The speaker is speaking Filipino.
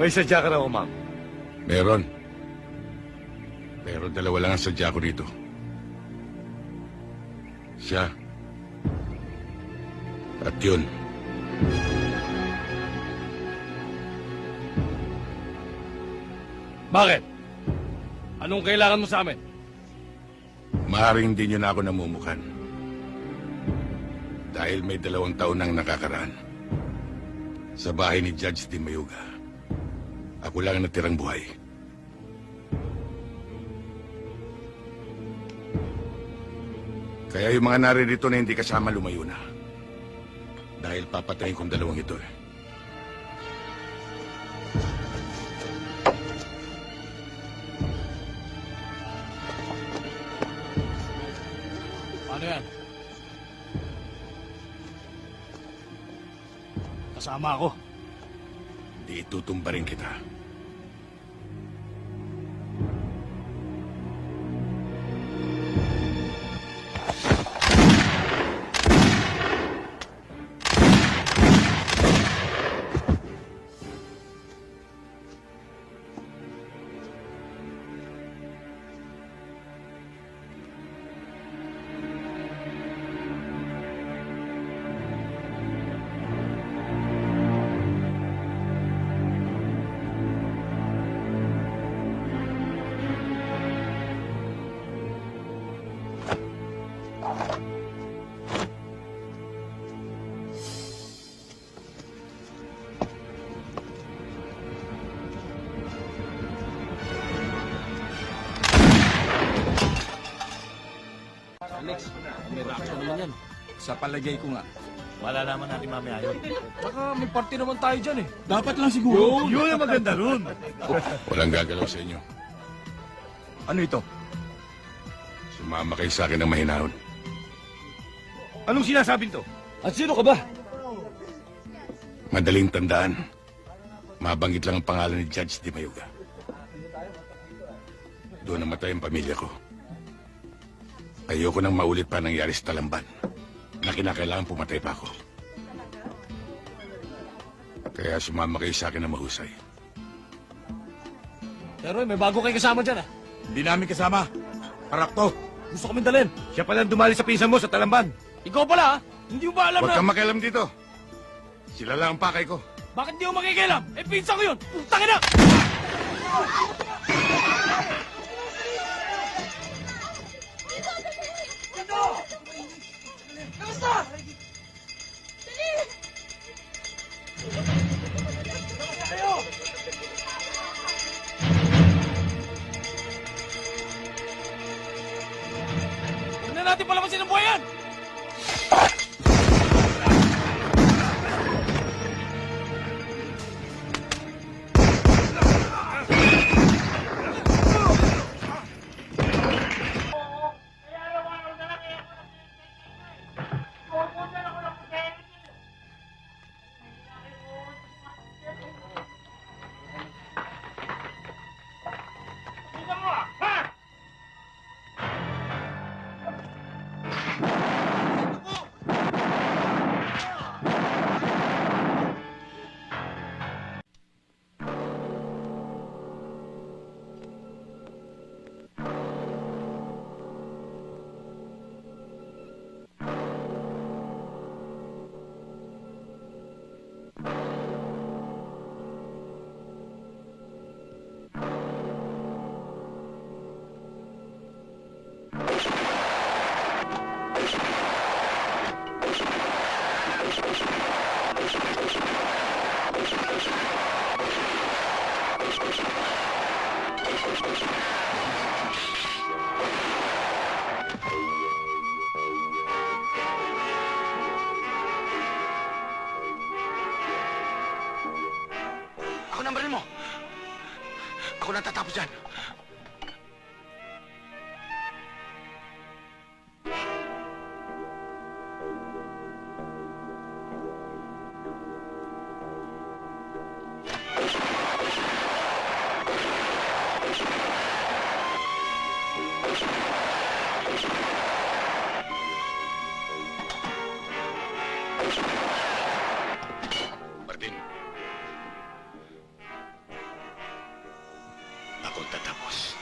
May sadya ka raw, ma'am. Meron. Pero dalawa lang ang sadya ko dito. Siya. At yun. Bakit? Anong kailangan mo sa amin? Maaaring hindi niyo na ako namumukan. Dahil may dalawang taon nang nakakaraan. Sa bahay ni Judge Di Mayuga. Ako lang ang natirang buhay. Kaya yung mga naririto na hindi kasama lumayo na. Dahil papatayin kong dalawang ito eh. Paano yan? Kasama ako. Di itutumba rin kita. Sa palagay ko nga. Malalaman natin mamaya yun. Baka may party naman tayo dyan eh. Dapat lang siguro. Yun ang maganda ron. Walang gagalaw sa inyo. Ano ito? Sumama kayo sa akin ng mahinahon. Anong sinasabing to? At sino ka ba? Madaling tandaan. Mabanggit lang ang pangalan ni Judge Di Mayuga. Doon namatay ang pamilya ko. Ayoko nang maulit pa nangyari sa Talamban na kinakailangan pumatay pa ako. Kaya sumama kayo sa akin na mahusay. Pero may bago kayo kasama dyan ah. Hindi namin kasama. Parakto. Gusto kami dalhin. Siya pala ang dumali sa pinsan mo sa Talamban. Ikaw pala ah. Hindi mo ba alam Huwag na... kang makialam dito. Sila lang ang pakay ko. Bakit di mo makikialam? Eh, pinsan ko yun. Putang ina! Natin palabasin ng buhay yan! Ako na mo. Ako na tatapos dyan. Martin. Tatapos.